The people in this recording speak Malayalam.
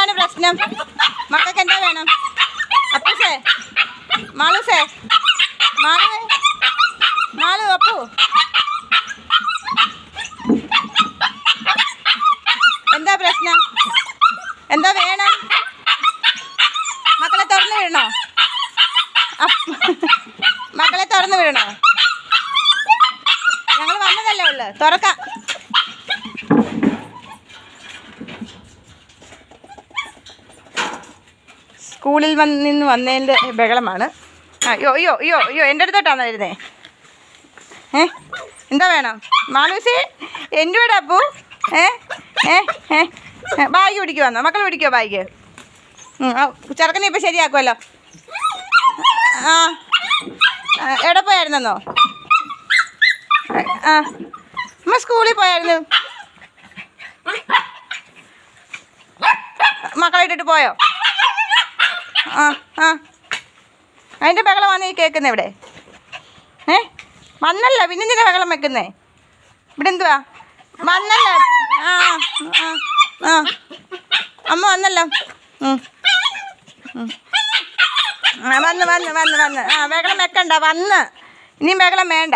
എന്താണ് പ്രശ്നം. മക്കൾക്ക് എന്താ വേണം? അപ്പൂസേ മാളൂസേ മാളു മാളു അപ്പു. എന്താ പ്രശ്നം? എന്താ വേണം? മക്കളെ തുറന്നു വിടണോ? മക്കളെ തുറന്നു വിടണോ? ഞങ്ങൾ വന്നതല്ലേ ഉള്ളു. തുറക്കാം. സ്കൂളിൽ വന്ന് നിന്ന് വന്നതിന്റെ ബഹളമാണ്. അയ്യോ അയ്യോ അയ്യോ അയ്യോ എന്റെ അടുത്തോട്ടാണ് വരുന്നേ? ഏ? എന്താ വേണം? മാലൂസി എന്റെ വീട് അപ്പു ഏ? ഏ? ഏ? ബാഗ് പിടിക്കുവാന്നോ മക്കൾ പിടിക്കുമോ ബാഗ്? ചെറുക്കനെ ഇപ്പം ശരിയാക്കുമല്ലോ ആ എവിടെ പോയായിരുന്നോ ആ അമ്മ സ്കൂളിൽ പോയായിരുന്നു. മക്കളെ ഇട്ടിട്ട് പോയോ? ആ അതിന്റെ ബഹളമാണ് ഈ കേൾക്കുന്നത് ഇവിടെ? ഏ? വന്നല്ല പിന്നെ ബഹളം വെക്കുന്നേ. ഇവിടെ എന്തുവാ? വന്നല്ല. ആ ആ അമ്മ വന്നല്ലോ. ആ വന്ന് വന്ന് വന്ന് വന്ന്. ആ ബഹളം വെക്കണ്ട വന്ന്. ഇനിയും ബഹളം വേണ്ട.